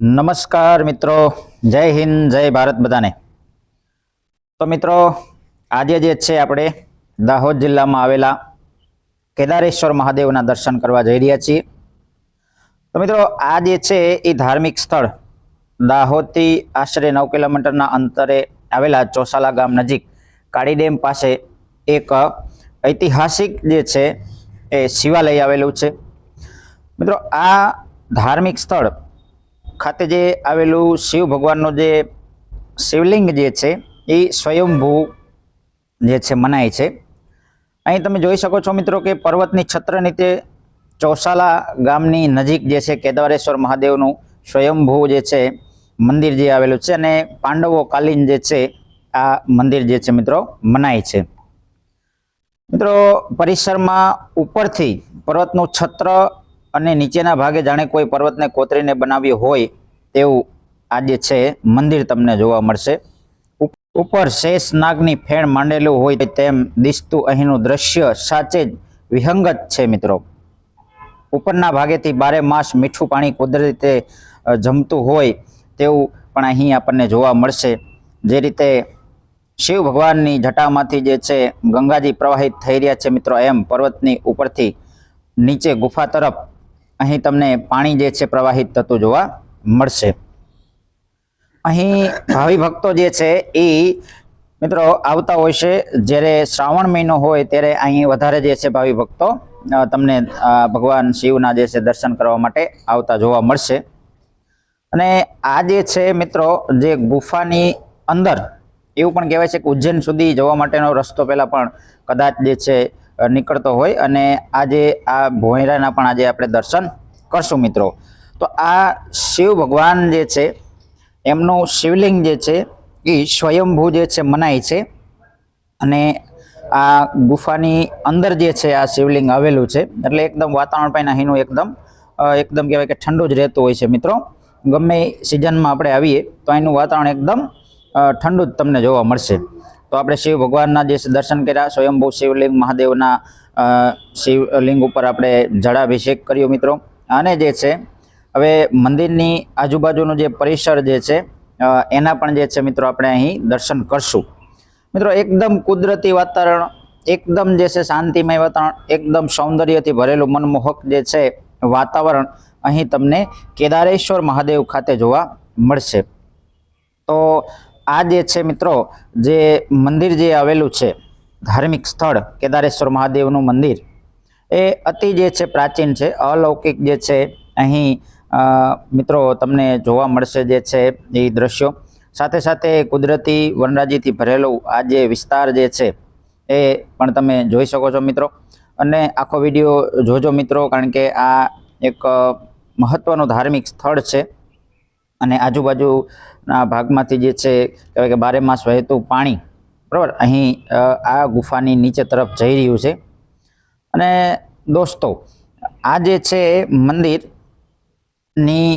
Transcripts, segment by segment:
નમસ્કાર મિત્રો. જય હિન્દ, જય ભારત બધાને. તો મિત્રો, આજે જે છે આપણે દાહોદ જિલ્લામાં આવેલા કેદારેશ્વર મહાદેવના દર્શન કરવા જઈ રહ્યા છીએ. તો મિત્રો, આ જે છે એ ધાર્મિક સ્થળ દાહોદથી આશરે નવ કિલોમીટરના અંતરે આવેલા ચોસાલા ગામ નજીક કાળી ડેમ પાસે એક ઐતિહાસિક જે છે એ શિવાલય આવેલું છે. મિત્રો, આ ધાર્મિક સ્થળ ખાતે જે આવેલું શિવ ભગવાનનું જે શિવલિંગ જે છે, એ સ્વયંભૂ જે છે મનાય છે. અહીં તમે જોઈ શકો છો મિત્રો કે પર્વતની છત્ર નીચે ચોસાલા ગામની નજીક જે છે કેદારેશ્વર મહાદેવનું સ્વયંભૂ જે છે મંદિર જે આવેલું છે અને પાંડવો કાલીન જે છે, આ મંદિર જે છે મિત્રો મનાય છે. મિત્રો પરિસરમાં ઉપરથી પર્વતનું છત્ર અને નીચેના ભાગે જાણે કોઈ પર્વતને કોતરીને બનાવ્યું હોય તેવું આજે છે, મંદિર તમને જોવા મળશે. ઉપ- ઉપર શેષ નાગની ફેણ માંડેલું હોય તેમ દિસતું અહીંનું દ્રશ્ય સાચે જ વિહંગત છે મિત્રો. ઉપરના ભાગેથી બારે માસ મીઠું પાણી કુદરતી રીતે જમતું હોય તેવું પણ અહીં આપણને જોવા મળશે. જે રીતે શિવ ભગવાનની જટામાંથી જે છે, ગંગાજી પ્રવાહિત થઈ રહ્યા છે મિત્રો એમ પર્વતની ઉપરથી નીચે ગુફા તરફ અહીં તમને પાણી જે છે પ્રવાહિત થતું જોવા મળશે. અહીં ભાવિ ભક્તો જે છે એ મિત્રો આવતા હોય છે, જ્યારે શ્રાવણ મહિનો હોય ત્યારે અહીં વધારે જે છે ભાવિ ભક્તો તમને ભગવાન શિવના જે છે દર્શન કરવા માટે આવતા જોવા મળશે. અને આ જે છે મિત્રો, જે ગુફાની અંદર, એવું પણ કહેવાય છે કે ઉજ્જૈન સુધી જવા માટેનો રસ્તો પહેલાં પણ કદાચ જે છે નીકળતો હોય અને આજે આ ભોંયરાના પણ આજે આપણે દર્શન કરશું મિત્રો. તો આ શિવ ભગવાન જે છે, એમનું શિવલિંગ જે છે, એ સ્વયંભૂ જે છે મનાય છે. અને આ ગુફાની અંદર જે છે, આ શિવલિંગ આવેલું છે. એટલે એકદમ વાતાવરણ પણ અહીંનું એકદમ એકદમ કહેવાય કે ઠંડુ જ રહેતું હોય છે મિત્રો. ગમે સિઝનમાં આપણે આવીએ, તો અહીંનું વાતાવરણ એકદમ ઠંડુ જ તમને જોવા મળશે. તો આપણે શિવ ભગવાનના જે દર્શન કર્યા, સ્વયંભૂ શિવલિંગ, મહાદેવના શિવલિંગ ઉપર આપણે જળાભિષેક કર્યો મિત્રો. અને જે છે, હવે મંદિરની આજુબાજુનું જે પરિસર જે છે એના પણ જે છે મિત્રો આપણે અહીં દર્શન કરશું. મિત્રો, એકદમ કુદરતી વાતાવરણ, એકદમ જે છે શાંતિમય વાતાવરણ, એકદમ સૌંદર્યથી ભરેલું મનમોહક જે છે વાતાવરણ અહીં તમને કેદારેશ્વર મહાદેવ ખાતે જોવા મળશે. તો આ જે છે મિત્રો, જે મંદિર જે આવેલું છે, ધાર્મિક સ્થળ, કેદારેશ્વર મહાદેવનું મંદિર, એ અતિ જે છે પ્રાચીન છે, અલૌકિક જે છે, અહીં મિત્રો તમને જોવા મળશે જે છે એ દ્રશ્યો. સાથે સાથે કુદરતી વનરાજીથી ભરેલું આ જે વિસ્તાર જે છે, એ પણ તમે જોઈ શકો છો મિત્રો. અને આખો વીડિયો જોજો મિત્રો, કારણ કે આ એક મહત્ત્વનું ધાર્મિક સ્થળ છે. અને આજુબાજુના ભાગમાંથી જે છે, કહેવાય કે બારે માસ વહેતું પાણી, બરાબર? અહીં આ ગુફાની નીચે તરફ જઈ રહ્યું છે. અને દોસ્તો, આ જે છે મંદિરની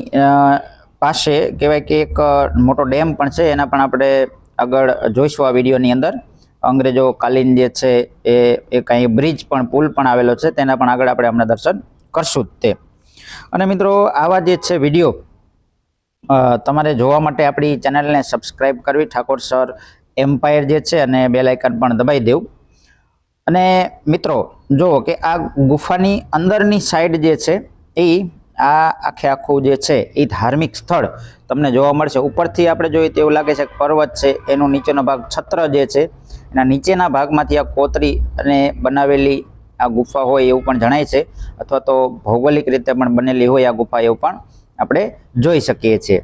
પાસે કહેવાય કે એક મોટો ડેમ પણ છે, એના પણ આપણે આગળ જોઈશું આ વિડીયોની અંદર. અંગ્રેજો કાલીન જે છે, એ એક અહીં બ્રિજ પણ, પુલ પણ આવેલો છે, તેના પણ આગળ આપણે હમણાં દર્શન કરશું જ તે. અને મિત્રો, આવા જે છે વીડિયો તમારે જોવા માટે આપણી ચેનલને સબસ્ક્રાઈબ કરવી, ઠાકોર સર એમ્પાયર જે છે અને બેલ આઇકન પણ દબાઈ દેવું. અને મિત્રો, જુઓ કે આ ગુફાની અંદરની સાઈડ જે છે, એ આ આખે આખું જે છે, એ ધાર્મિક સ્થળ તમને જોવા મળશે. ઉપરથી આપણે જોઈએ તો એવું લાગે છે કે પર્વત છે, એનો નીચેનો ભાગ છત્ર જે છે, એના નીચેના ભાગમાંથી આ કોતરી અને બનાવેલી આ ગુફા હોય એવું પણ જણાય છે, અથવા તો ભૌગોલિક રીતે પણ બનેલી હોય આ ગુફા એવું પણ આપણે જોઈ શકીએ છીએ.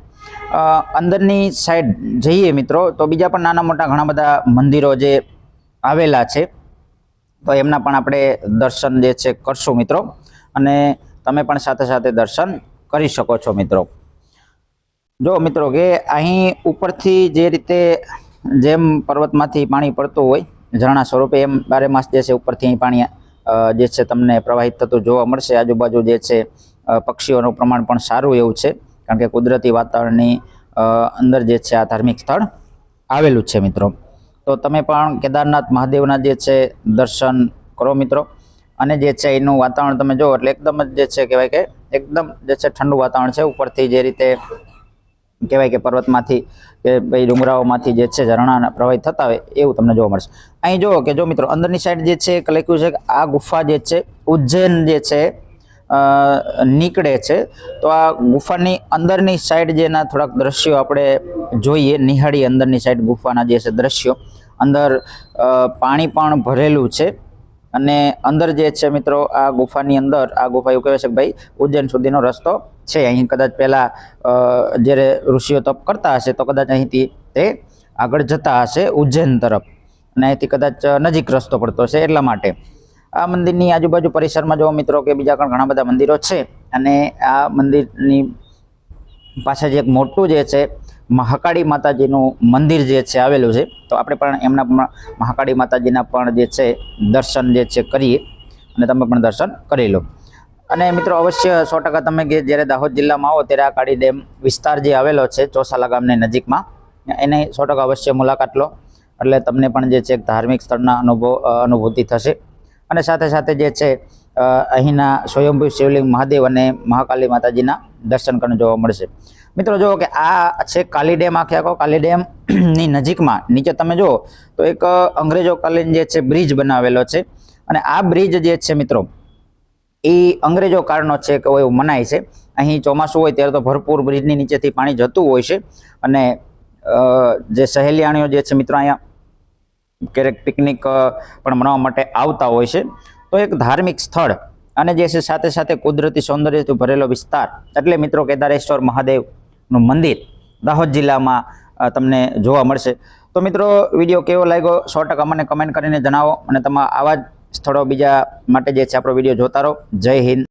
અંદરની સાઈડ જઈએ મિત્રો, તો બીજા પણ નાના મોટા ઘણા બધા મંદિરો જે આવેલા છે, તો એમના પણ આપણે દર્શન જે છે કરશું મિત્રો. અને તમે પણ સાથે સાથે દર્શન કરી શકો છો મિત્રો. જો મિત્રો કે અહીં ઉપરથી જે રીતે જેમ પર્વતમાંથી પાણી પડતું હોય, ઝરણા સ્વરૂપે એમ બારે માસ જે છે ઉપરથી અહીં પાણી જે છે તમને પ્રવાહિત થતું જોવા મળશે. આજુબાજુ જે છે પક્ષીઓનું પ્રમાણ પણ સારું એવું છે. કારણ કે કુદરતી વાતાવરણની અંદર જે છે આ ધાર્મિક સ્થળ આવેલું છે મિત્રો. તો તમે પણ કેદારનાથ મહાદેવના જે છે દર્શન કરો મિત્રો. અને જે છે એનું વાતાવરણ તમે જુઓ એટલે એકદમ જ જે છે કહેવાય કે એકદમ જે છે ઠંડુ વાતાવરણ છે. ઉપરથી જે રીતે કહેવાય કે પર્વતમાંથી કે ભાઈ ડુંગરાઓમાંથી જે છે ઝરણા પ્રવાહિત થતા હોય એવું તમને જોવા મળશે. અહીં જુઓ કે જો મિત્રો અંદરની સાઈડ જે છે એક લખ્યું છે આ ગુફા જે છે ઉજ્જૈન જે છે નીકળે છે. તો આ ગુફાની અંદરની સાઈડ જેના થોડાક દ્રશ્યો આપણે જોઈએ, નિહાળી અંદરની સાઈડ ગુફાના જે છે દ્રશ્યો. અંદર પાણી પણ ભરેલું છે. અને અંદર જે છે મિત્રો, આ ગુફાની અંદર, આ ગુફા એવું કહેવાય છે કે ભાઈ, ઉજ્જૈન સુધીનો રસ્તો છે. અહીં કદાચ પહેલાં જ્યારે ઋષિઓ તપ કરતા હશે, તો કદાચ અહીંથી તે આગળ જતા હશે ઉજ્જૈન તરફ. અને અહીંથી કદાચ નજીક રસ્તો પડતો હશે એટલા માટે. આ મંદિરની આજુબાજુ પરિસરમાં જો મિત્રો કે બીજા પણ ઘણા બધા મંદિરો છે. અને આ મંદિરની પાછળ જે એક મોટું જે છે, મહાકાળી માતાજીનું મંદિર જે છે આવેલું છે. તો આપણે પણ એમના પણ મહાકાળી માતાજીના પણ જે છે, દર્શન જે છે કરીએ. અને તમે પણ દર્શન કરી લો. અને મિત્રો અવશ્ય સો ટકા તમે જ્યારે દાહોદ જિલ્લામાં આવો ત્યારે આ કાળી ડેમ વિસ્તાર જે આવેલો છે, ચોસાલા ગામની નજીકમાં, એને સો ટકા અવશ્ય મુલાકાત લો. એટલે તમને પણ જે છે, એક ધાર્મિક સ્થળના અનુભવ અનુભૂતિ થશે. અને સાથે સાથે જે છે અહીંના સ્વયંભૂ શિવલિંગ મહાદેવ અને મહાકાલી માતાજીના દર્શન કરીને જોવા મળશે. મિત્રો જુઓ કે આ છે કાલી ડેમ, આખે આખો કાલી ડેમની નજીકમાં, નીચે તમે જુઓ તો એક અંગ્રેજોકાલીન અંગ્રેજો કાલીન જે છે બ્રિજ બનાવેલો છે. અને આ બ્રિજ જે છે મિત્રો, એ અંગ્રેજો કાળનો છે કે એવું મનાય છે. અહીં ચોમાસું હોય ત્યારે તો ભરપૂર બ્રિજની નીચેથી પાણી જતું હોય છે. અને જે સહેલિયાણીઓ જે છે મિત્રો અહીંયા ક્યારેક પિકનિક પણ મનાવવા માટે આવતા હોય છે. તો એક ધાર્મિક સ્થળ અને જે છે સાથે સાથે કુદરતી સૌંદર્યથી ભરેલો વિસ્તાર. એટલે મિત્રો કેદારેશ્વર મહાદેવનું મંદિર દાહોદ જિલ્લામાં તમને જોવા મળશે. તો મિત્રો, વીડિયો કેવો લાગ્યો? સો ટકા મને કમેન્ટ કરીને જણાવો અને તમારા આવા જ સ્થળો બીજા માટે જે છે આપણો વીડિયો જોતા રહો. જય હિન્દ.